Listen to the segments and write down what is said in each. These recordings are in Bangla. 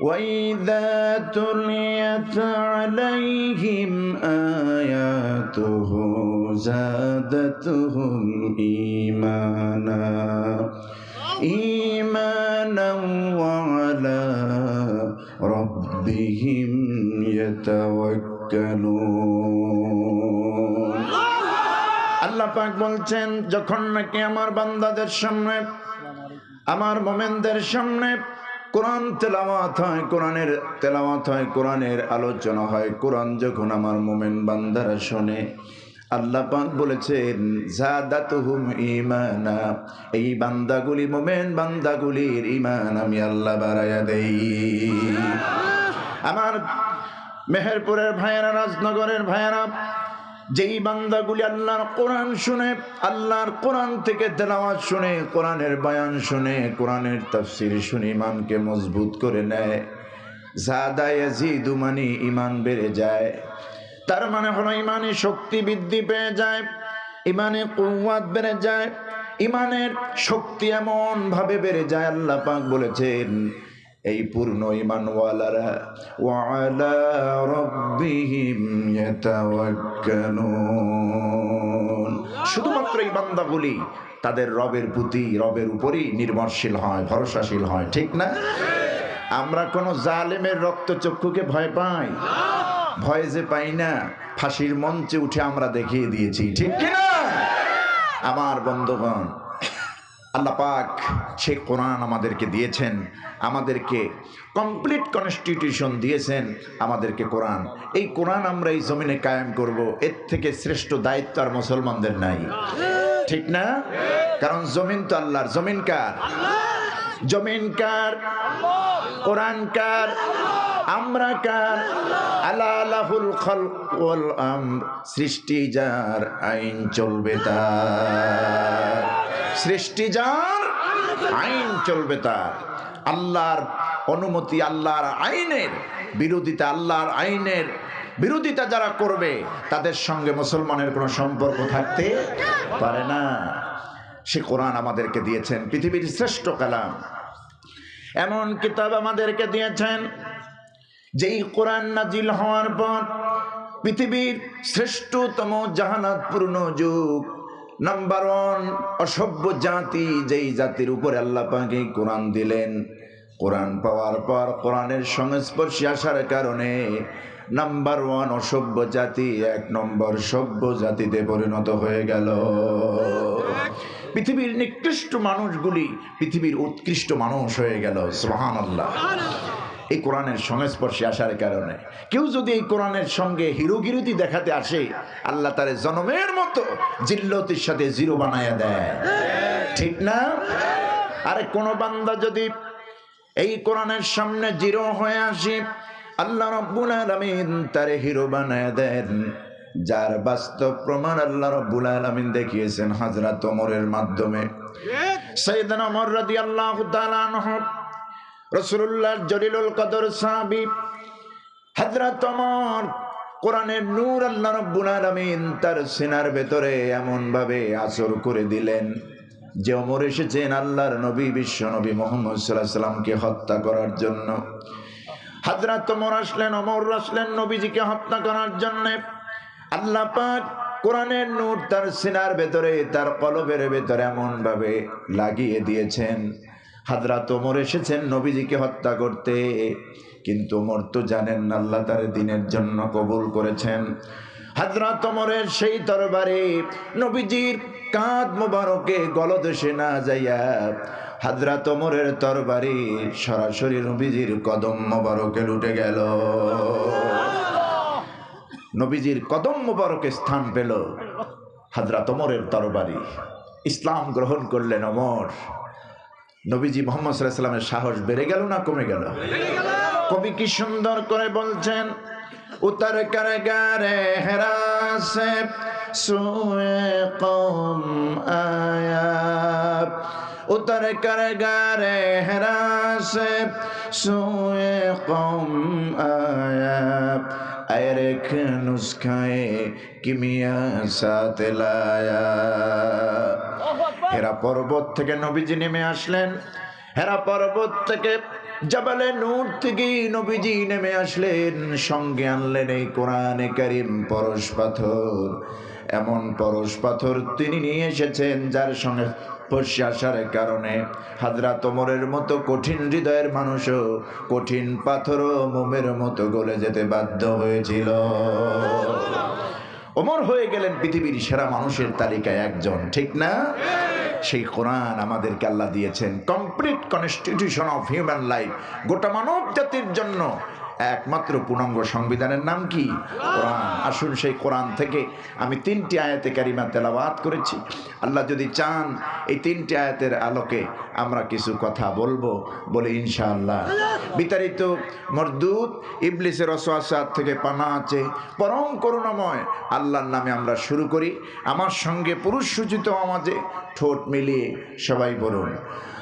وإذا تليت عليهم آياته زادتهم إيمانا إيمانا وعلى ربهم يتوكلون আল্লাহ পাক বলছেন যখন নাকি আমার বান্দাদের সামনে আমার মোমেনদের সামনে কোরআন তেলাওয়াত হয়, কোরআনের তেলাওয়াত হয়, কোরআনের আলোচনা হয়। কোরআন যখন আমার মোমেন বান্দারা শোনে, আল্লাহ পাক বলেছেন, জাদাতুহুম ইমানা এই বান্দাগুলি মোমেন বান্দাগুলির ইমান আমি আল্লাহ বাড়াইয়া দেই। আমার মেহেরপুরের ভাইয়েরা, রাজনগরের ভাইয়েরা যেই বান্দাগুলি আল্লাহর কোরআন শুনে, আল্লাহর কোরআন থেকে তেলাওয়াত শুনে, কোরআনের বয়ান শুনে, কোরআনের তাফসির শুনে ইমানকে মজবুত করে নেয়। জাদা ইয়াজিদু মানে ইমান বেড়ে যায়। তার মানে হলো ইমানে শক্তি বৃদ্ধি পেয়ে যায়, ইমানে কুয়াত বেড়ে যায়, ইমানের শক্তি এমন ভাবে বেড়ে যায়, আল্লাহ পাক বলেছেন এই পূর্ণ ইমানওয়ালারা। ওয়ালা রব্বিহিম ইয়াতাওয়াক্কালুন। শুধুমাত্র এই বান্দাগুলি তাদের রবের প্রতি, রবের উপরই নির্ভরশীল হয়, ভরসাশীল হয়, ঠিক না? আমরা কোনো জালেমের রক্তচক্ষুকে ভয় পাই? ভয় যে পাই না, ফাঁসির মঞ্চে উঠে আমরা দেখিয়ে দিয়েছি, ঠিক কিনা? আমার বন্ধুগণ আল্লাহ পাক সে কোরআন আমাদেরকে দিয়েছেন, আমাদেরকে কমপ্লিট কনস্টিটিউশন দিয়েছেন, আমাদেরকে কোরআন। এই কোরআন আমরা এই জমিনে কায়েম করব, এর থেকে শ্রেষ্ঠ দায়িত্ব আর মুসলমানদের নাই। ঠিক না? কারণ জমিন তো আল্লাহর। জমিন কার? জমিন কার? কোরআন কার? আমরা কার? আমর, সৃষ্টি যার আইন চলবে তার। সৃষ্টি যার, আইন চলবে তার। আল্লাহর অনুমতি আল্লাহর আইনের, বিরোধিতা আল্লাহর আইনের বিরোধিতা যারা করবে, তাদের সঙ্গে মুসলমানের কোনো সম্পর্ক থাকতে পারে না। সে কোরআন আমাদেরকে দিয়েছেন, পৃথিবীর শ্রেষ্ঠ কালাম। এমন কিতাব আমাদেরকে দিয়েছেন, যেই কোরআন নাজিল হওয়ার পর পৃথিবীর শ্রেষ্ঠতম জাহানাতপূর্ণ যুগ নাম্বার ওয়ান অসভ্য জাতি, যেই জাতির উপরে আল্লাহ পাকে কোরআন দিলেন। কোরআন পাওয়ার পর কোরআনের সংস্পর্শে আসার কারণে নাম্বার ওয়ান অসভ্য জাতি, এক নম্বর সভ্য জাতিতে পরিণত হয়ে গেল। পৃথিবীর নিকৃষ্ট মানুষগুলি পৃথিবীর উৎকৃষ্ট মানুষ হয়ে গেল। সোহান আল্লাহ এই কোরআনের সংস্পর্শে আসার কারণে। কেউ যদি এই কোরআনের সঙ্গে হিরোগিরতি দেখাতে আসে আল্লাহ তার জনমের মতো জিল্লতির সাথে জিরো বানায়া দেয়। ঠিক না? আরে কোন বান্দা যদি এই কোরআনের সামনে জিরো হয়ে আসে আল্লাহ রব্বুল আলামিন তারে হিরো বানায় দেন। যার বাস্তব প্রমাণ আল্লাহ রব্বুল আলামিন দেখিয়েছেন হাজরাত ওমরের মাধ্যমে। সাইয়েদনা ওমর রাদিয়াল্লাহু তাআলা আনহু রসুল্লাহ জলিলুল কদর সাহাবি হজরত ওমর কোরআনের নূর আল্লাহ রব্বুল আলামিন তার সিনার ভেতরে এমন ভাবে আসর করে দিলেন যে অমর এসেছেন আল্লাহর নবী, বিশ্ব নবী মোহাম্মদ সাল্লাহ সাল্লামকে হত্যা করার জন্য। হাজরাত ওমর আসলেন অমর আসলেন নবীজিকে হত্যা করার জন্যে। আল্লাহ পাক কোরআনের নূর তার সিনার ভেতরে, তার কলবের ভেতরে এমন ভাবে লাগিয়ে দিয়েছেন। হাজরাত ওমর এসেছেন, নবীজিকে হত্যা করতে। কিন্তু ওমর তো জানেন না, আল্লাহ তার দিনের জন্য কবুল করেছেন। হাজরাত ওমরের সেই তরবারে নবীজির কাঁধ মোবারকে গলদেশে না যাইয়া হাজরাত ওমরের তরবারি সরাসরি নবীজির কদম মোবারকে লুটে গেল। নবীজির কদম মোবারকে স্থান পেল হাজরাত ওমরের তরবারি ইসলাম গ্রহণ করলেন অমর নবীজি মোহাম্মদ সাল্লামের সাহস বেড়ে গেল না কমে গেল? কবি কি সুন্দর করে বলছেন, উতর কর গারে হেরাসে সুয়ে কম আয়া উতর কর গারে হেরাসে সুয়ে কম আয়া আর এক নুস্খায় কিমিয়া সাথে লায়া হেরা পর্বত থেকে নবীজি নেমে আসলেন। হেরা পর্বত থেকে জাবালে নূর থেকে নবীজি নেমে আসলেন। সঙ্গে আনলেন এই কোরআনে কারিম পরশ পাথর। এমন পরশ পাথর তিনি নিয়ে এসেছেন, যার সঙ্গে স্পর্শে আসার কারণে হাজরা তোমরের মতো কঠিন হৃদয়ের মানুষও কঠিন পাথরও মোমের মতো গলে যেতে বাধ্য হয়েছিল। ওমর হয়ে গেলেন পৃথিবীর সেরা মানুষের তালিকায় একজন, ঠিক না? সেই কোরআন আমাদেরকে আল্লাহ দিয়েছেন। Complete constitution of human life গোটা মানব জাতির জন্য একমাত্র পূর্ণাঙ্গ সংবিধানের নাম কি? কোরআন। আসুন সেই কোরআন থেকে আমি তিনটি আয়াতে কারিমা তেলাওয়াত করেছি। আল্লাহ যদি চান, এই তিনটি আয়াতের আলোকে আমরা কিছু কথা বলব বলে ইনশাআল্লাহ। বিতাড়িত মরদুদ ইবলিসের অসোয়াসাদ থেকে পানা আছে। পরম করুণাময় আল্লাহর নামে আমরা শুরু করি। আমার সঙ্গে পুরুষ সূচিত আমাজে ঠোঁট মিলিয়ে সবাই বলুন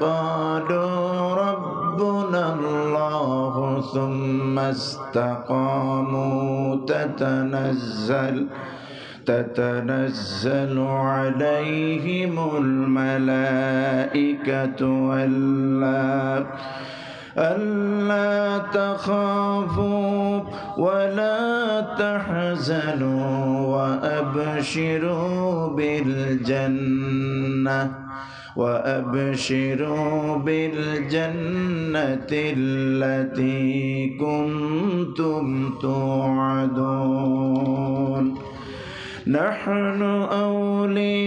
قالوا ربنا الله ثم استقاموا تتنزل تتنزل عليهم الملائكة ألا ألا تخافوا ولا تحزنوا وأبشروا بالجنة. وأبشروا بالجنة التي كنتم توعدون. نحن أولياؤكم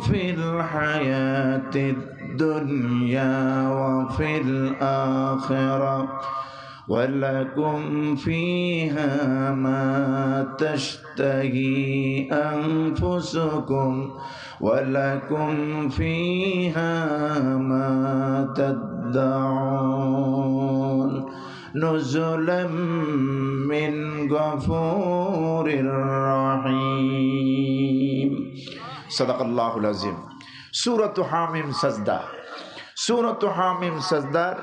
في الحياة الدنيا وفي الآخرة. ولكم فيها ما تشتهي أنفسكم ولكم فيها ما تدعون نزلا من غفور رحيم. صدق الله العظيم. سورة حامم سجدة. سورة حامم سجدة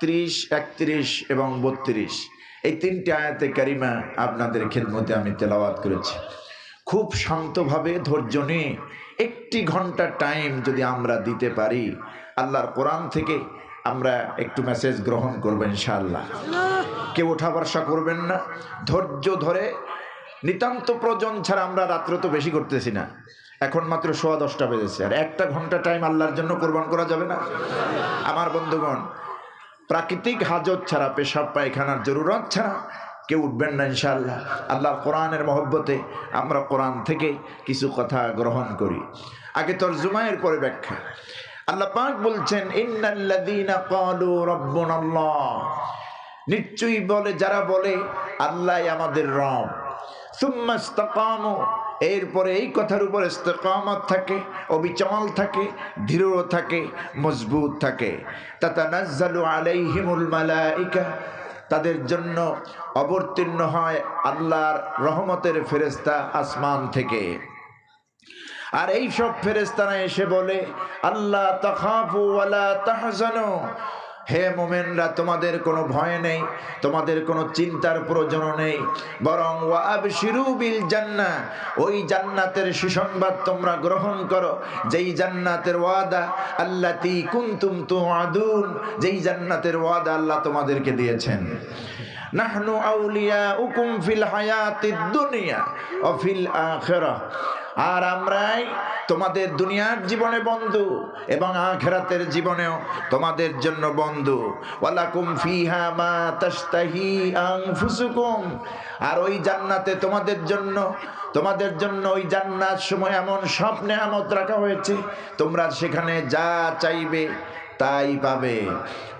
ত্রিশ একত্রিশ এবং বত্রিশ। এই তিনটি আয়াতে কারিমা আপনাদের খেদমতে আমি তেলাওয়াত করেছি। খুব শান্তভাবে, ধৈর্য নিয়ে একটি ঘণ্টা টাইম যদি আমরা দিতে পারি, আল্লাহর কোরআন থেকে আমরা একটু মেসেজ গ্রহণ করব ইনশাআল্লাহ। কেউ ওঠা বর্ষা করবেন না। ধৈর্য ধরে, নিতান্ত প্রয়োজন ছাড়া আমরা রাত্র তো বেশি করতেছি না। এখন মাত্র সোয়া দশটা বেজেছে। আর একটা ঘণ্টা টাইম আল্লাহর জন্য কোরবান করা যাবে না? আমার বন্ধুগণ প্রাকৃতিক হাজত ছাড়া, পেশাব পায়খানার জরুরত ছাড়া কেউ উঠবেন না ইনশাআল্লাহ। আল্লাহর কোরআনের মহব্বতে আমরা কোরআন থেকে কিছু কথা গ্রহণ করি। আগে তর্জুমায়ের পরে ব্যাখ্যা। আল্লাহ পাক বলছেন নিশ্চয়ই বলে, যারা বলে আল্লাহ আমাদের রব। সুম্মা এরপরে এই কথার উপর ইস্তেকামত থাকে, অবিচল থাকে, দৃঢ় থাকে, মজবুত থাকে। তাতানাজ্জালু আলাইহিমুল মালাইকা, তাদের জন্য অবতীর্ণ হয় আল্লাহর রহমতের ফেরেস্তা আসমান থেকে। আর এই সব ফেরেস্তারা এসে বলে আল্লাহ তাখাফু ওয়ালা তাহজানু। হে মোমেনরা, তোমাদের কোনো ভয় নেই, তোমাদের কোনো চিন্তার প্রয়োজন নেই। বরং ওয়াবশিরু বিল জান্না ওই জান্নাতের সুসংবাদ তোমরা গ্রহণ করো। যেই জান্নাতের ওয়াদা আল্লাতি কুনতুম তুআদুন, যেই জান্নাতের ওয়াদা আল্লাহ তোমাদেরকে দিয়েছেন। নাহনু আউলিয়াউকুম ফিল হায়াতিদ দুনিয়া ও ফিল আখিরাহ। আর আমরাই তোমাদের দুনিয়ার জীবনে বন্ধু এবং আখেরাতের জীবনেও তোমাদের জন্য বন্ধু। ওয়ালাকুম আর ওই জান্নাতে তোমাদের জন্য তোমাদের জন্য ওই জান্নাত সময় এমন স্বপ্নে আমত রাখা হয়েছে। তোমরা সেখানে যা চাইবে তাই পাবে।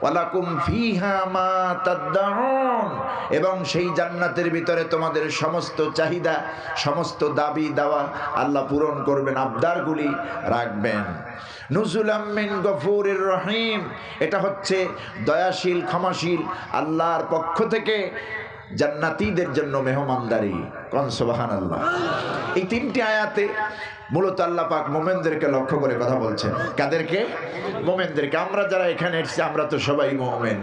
ওয়ালাকুম ফিহা এবং সেই জান্নাতের ভিতরে তোমাদের সমস্ত চাহিদা, সমস্ত দাবি দাওয়া আল্লাহ পূরণ করবেন, আবদারগুলি রাখবেন। নুজুলাম মিন গফুরের রহিম। এটা হচ্ছে দয়াশীল, ক্ষমাশীল আল্লাহর পক্ষ থেকে জান্নাতীদের জন্য মেহমানদারি। কন সোবাহান আল্লাহ এই তিনটি আয়াতে মূলত আল্লাহ পাক মোমেনদেরকে লক্ষ্য করে কথা বলছেন। কাদেরকে? মোমেনদেরকে। আমরা যারা এখানে এসেছি, আমরা তো সবাই মোমেন।